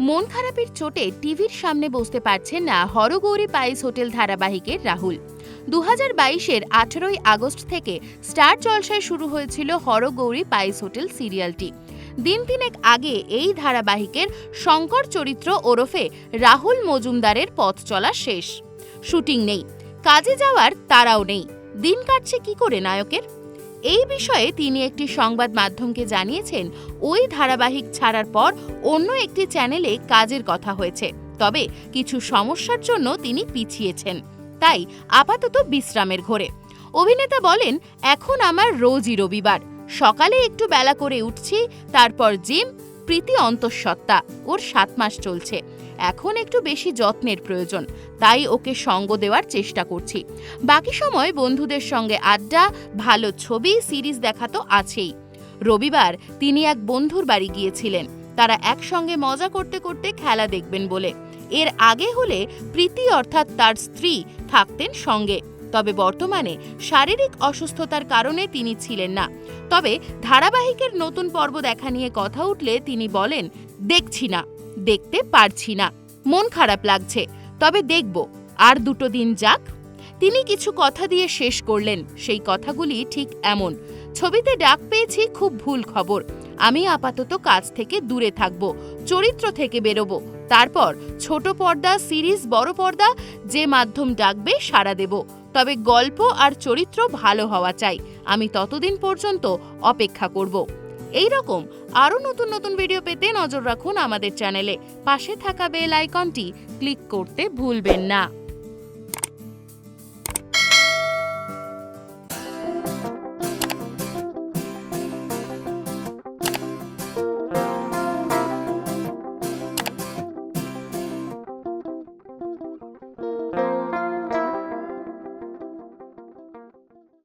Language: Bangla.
মন খারাপের চোটে টিভির সামনে বসতে পারছেন না হরগৌরী পাইস হোটেল ধারাবাহিকের রাহুল। দু হাজার বাইশের আঠেরোই আগস্ট থেকে স্টার জলসায় শুরু হয়েছিল হরগৌরী পাইস হোটেল সিরিয়ালটি। দিন তিনেক আগে এই ধারাবাহিকের শঙ্কর চরিত্র ওরফে রাহুল মজুমদারের পথ চলা শেষ। শুটিং নেই। কাজে যাওয়ার তারাও নেই। দিন কাটছে কি করে নায়কের? এই বিষয়ে তিনি একটি সংবাদ মাধ্যমকে জানিয়েছেন, ওই ধারাবাহিক ছাড়ার পর অন্য একটি চ্যানেলে কাজের কথা হয়েছে, তবে কিছু সমস্যার জন্য তিনি পিছিয়েছেন। তাই আপাতত বিশ্রামের ঘরে। অভিনেতা বলেন, এখন আমার রোজই রবিবার। সকালে একটু বেলা করে উঠছি, তারপর জিম প্রীতি অন্তঃসত্ত্বা। ওর সাত মাস চলছে। এখন একটু বেশি যত্নের প্রয়োজন, তাই ওকে সঙ্গ দেওয়ার চেষ্টা করছি। বাকি সময় বন্ধুদের সঙ্গে আড্ডা, ভালো ছবি, সিরিজ দেখা তো আছেই। রবিবার তিনি এক বন্ধুর বাড়ি গিয়েছিলেন। তারা একসঙ্গে মজা করতে করতে খেলা দেখবেন বলে। এর আগে হলে প্রীতি অর্থাৎ তার স্ত্রী থাকতেন সঙ্গে। তবে বর্তমানে শারীরিক অসুস্থতার কারণে তিনি ছিলেন না। তবে ধারাবাহিকের নতুন পর্ব দেখা নিয়ে কথা উঠলে তিনি বলেন, দেখছি না, দেখতে পারছি না। মন খারাপ লাগছে, তবে দেখব, আর দুটো দিন যাক। তিনি কিছু কথা দিয়ে শেষ করলেন। সেই কথাগুলি ঠিক এমন, ছবিতে ডাক পেয়েছি, খুব ভুল খবর। আমি আপাতত কাজ থেকে দূরে থাকব, চরিত্র থেকে বেরোবো তারপর ছোট পর্দা, সিরিজ, বড় পর্দা, যে মাধ্যম ডাকবে সাড়া দেব। তবে গল্প আর চরিত্র ভালো হওয়া চাই। আমি ততদিন পর্যন্ত অপেক্ষা করব। এই রকম আরও নতুন নতুন ভিডিও পেতে নজর রাখুন আমাদের চ্যানেলে। পাশে থাকা বেল আইকনটি ক্লিক করতে ভুলবেন না।